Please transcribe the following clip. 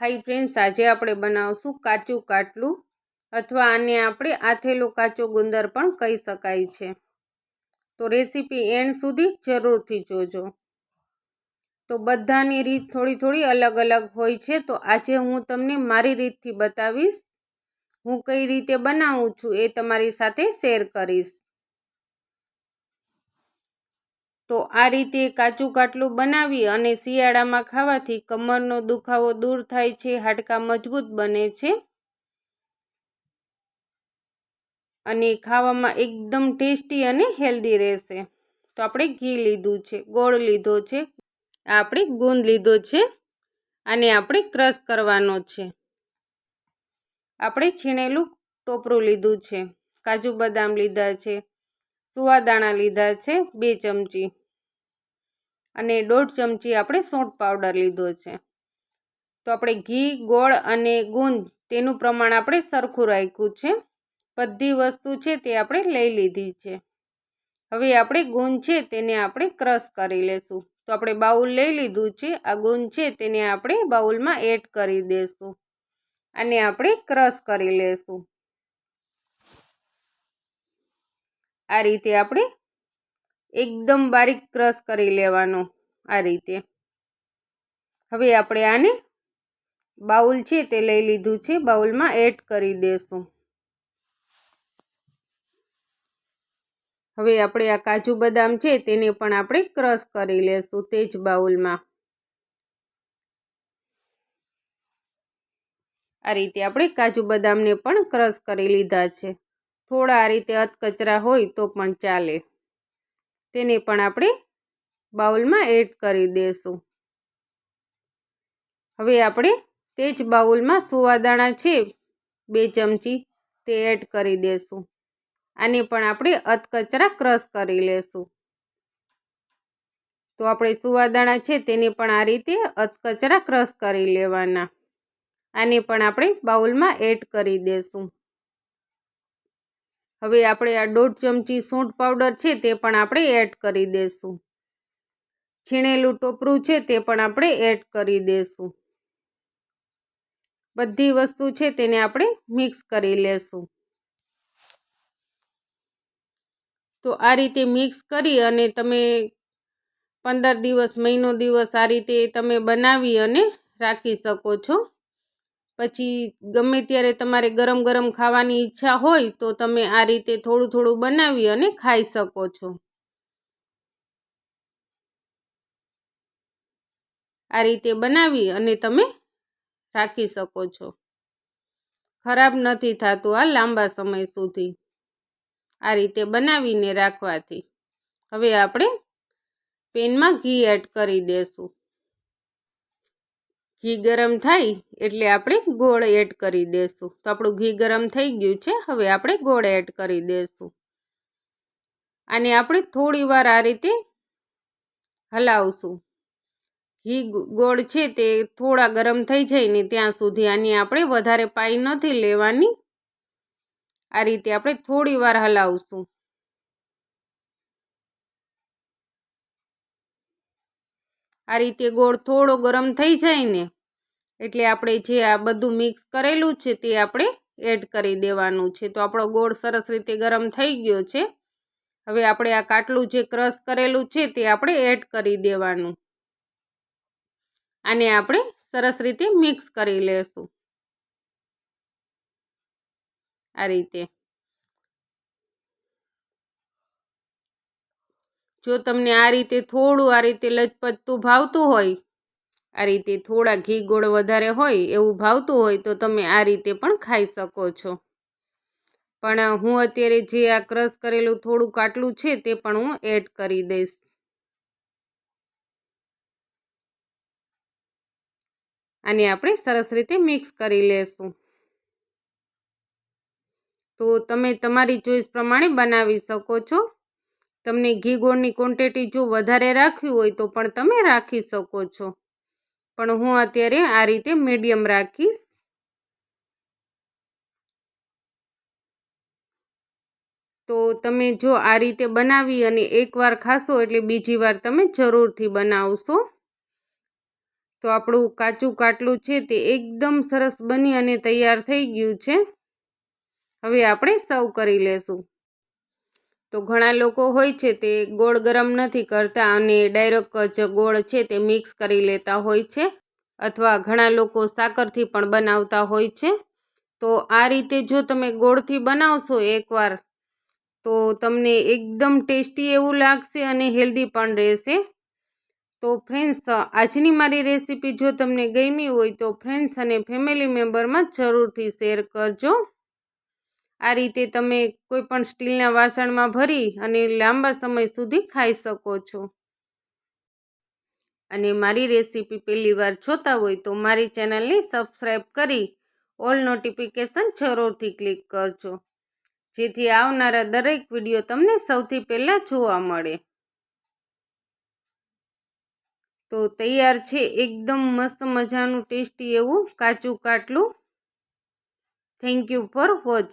High friends, આજે આપણે બનાવશું કાચું કાટલું અથવા આને આપણે આથેલો કાચો ગુંદર પણ કહી શકાય છે. તો રેસીપી એન્ડ સુધી જરૂરથી જોજો. તો બધાની રીત થોડી થોડી અલગ અલગ હોય છે, તો આજે હું તમને મારી રીતથી બતાવીશ. હું કઈ રીતે બનાવું છું એ તમારી સાથે શેર કરીશ. તો આ રીતે કાચું કાટલું બનાવી અને શિયાળામાં ખાવાથી કમરનો દુખાવો દૂર થાય છે, હાડકાં મજબૂત બને છે અને ખાવામાં એકદમ ટેસ્ટી અને હેલ્ધી રહેશે. તો આપણે ઘી લીધું છે, ગોળ લીધો છે આપણે ગુંદ લીધો છે અને આપણે ક્રશ કરવાનો છે. આપણે છીણેલું ટોપરું લીધું છે, કાજુ બદામ લીધા છે, સુવાદાણા લીધા છે, બે ચમચી અને દોઢ ચમચી આપણે સોંઠ પાવડર લીધો છે. તો આપણે ઘી, ગોળ અને ગુંદ તેનું પ્રમાણ આપણે સરખું રાખ્યું છે. બધી વસ્તુ છે તે આપણે લઈ લીધી છે. હવે આપણે ગુંદ છે તેને આપણે ક્રશ કરી લેશું. તો આપણે બાઉલ લઈ લીધું છે. આ ગુંદ છે તેને આપણે બાઉલમાં એડ કરી દઈશું અને આપણે ક્રશ કરી લેશું. આ રીતે આપણે એકદમ બારીક ક્રશ કરી લેવાનો આ રીતે. હવે આપણે આને બાઉલ છે તે લઈ લીધું છે. બાઉલમાં એડ કરી દેશું. હવે આપણે આ કાજુ બદામ છે તેને પણ આપણે ક્રશ કરી લેશું તે જ બાઉલમાં. આ રીતે આપણે કાજુ બદામને પણ ક્રશ કરી લીધા છે. થોડા આ રીતે અધકચરા હોય તો પણ ચાલે. તેને પણ આપણે બાઉલમાં એડ કરી દઈશું હવે આપણે તે જ બાઉલમાં સુવાદાણા છે, બે ચમચી તે એડ કરી દઈશું આને પણ આપણે અધકચરા ક્રશ કરી લેશું. તો આપણે સુવાદાણા છે તેને પણ આ રીતે અધકચરા ક્રશ કરી લેવાના. આને પણ આપણે બાઉલમાં એડ કરી દઈશું હવે આપણે આ દોઢ ચમચી સૂંઠ પાવડર છે તે પણ આપણે એડ કરી દઈશું છીણેલું ટોપરું છે તે પણ આપણે એડ કરી દઈશું બધી વસ્તુ છે તેને આપણે મિક્સ કરી લેશું. તો આ રીતે મિક્સ કરી અને તમે પંદર દિવસ, મહિનો દિવસ આ રીતે તમે બનાવી અને રાખી શકો છો. પછી ગમે ત્યારે તમારે ગરમ ગરમ ખાવાની ઈચ્છા હોય તો તમે આ રીતે થોડું થોડું બનાવી અને ખાઈ શકો છો. આ રીતે બનાવી અને તમે રાખી શકો છો. ખરાબ નથી થતું આ લાંબા સમય સુધી. આ રીતે બનાવીને રાખવાથી. હવે આપણે પેનમાં ઘી એડ કરી દઈશું ઘી ગરમ થાય એટલે આપણે ગોળ એડ કરી દઈશું તો આપણું ઘી ગરમ થઈ ગયું છે, હવે આપણે ગોળ એડ કરી દઈશું અને આપણે થોડી વાર આ રીતે હલાવશું. ઘી ગોળ છે તે થોડા ગરમ થઈ જાય ને ત્યાં સુધી આની આપણે વધારે પાઈ નથી લેવાની. આ રીતે આપણે થોડી વાર હલાવશું. આ રીતે ગોળ થોડો ગરમ થઈ જાય ને, એટલે આપણે જે આ બધું મિક્સ કરેલું છે તે આપણે એડ કરી દેવાનું છે. તો આપણો ગોળ સરસ રીતે ગરમ થઈ ગયો છે. હવે આપણે આ કાટલું જે ક્રશ કરેલું છે તે આપણે એડ કરી દેવાનું. આને આપણે સરસ રીતે મિક્સ કરી લેશું. આ રીતે. જો તમને આ રીતે થોડું, આ રીતે લચપચતું ભાવતું હોય, આ રીતે થોડા ઘી ગોળ વધારે હોય એવું ભાવતું હોય, તો તમે આ રીતે પણ ખાઈ શકો છો. પણ હું અત્યારે જે આ ક્રશ કરેલું થોડું કાટલું છે તે પણ હું એડ કરી દઈશ. આને આપણે સરસ રીતે મિક્સ કરી લેશું. તો તમે તમારી ચોઈસ પ્રમાણે બનાવી શકો છો. તમને ઘી ગોળની ક્વોન્ટિટી જો વધારે રાખવી હોય તો પણ તમે રાખી શકો છો. પણ હું અત્યારે આ રીતે મીડિયમ રાખીશ. તો તમે જો આ રીતે બનાવી અને એકવાર ખાશો એટલે બીજી વાર તમે જરૂરથી બનાવશો. તો આપણું કાચું કાટલું છે તે એકદમ સરસ બની અને તૈયાર થઈ ગયું છે. હવે આપણે સર્વ કરી લેશું. તો ઘણા લોકો હોય છે તે ગોળ ગરમ નથી કરતા અને ડાયરેક્ટ જ ગોળ છે તે મિક્સ કરી લેતા હોય છે અથવા ઘણા લોકો સાકરથી પણ બનાવતા હોય છે. તો આ રીતે જો તમે ગોળથી બનાવશો એકવાર, તો તમને એકદમ ટેસ્ટી એવું લાગશે અને હેલ્ધી પણ રહેશે. તો ફ્રેન્ડ્સ, આજની મારી રેસીપી જો તમને ગમી હોય તો ફ્રેન્ડ્સ અને ફેમિલી મેમ્બરમાં જરૂરથી શેર કરજો. આ રીતે તમે કોઈ પણ સ્ટીલના વાસણમાં ભરી અને લાંબા સમય સુધી ખાઈ શકો છો. અને મારી રેસીપી પહેલી વાર જોતા હોય તો મારી ચેનલને સબસ્ક્રાઈબ કરી ઓલ નોટિફિકેશન જરૂરથી ક્લિક કરજો. જેથી આવનારા દરેક વીડિયો તમને સૌથી પહેલાં જોવા મળે. તો તૈયાર છે એકદમ મસ્ત મજાનું ટેસ્ટી એવું કાચું કાટલું. Thank you for watch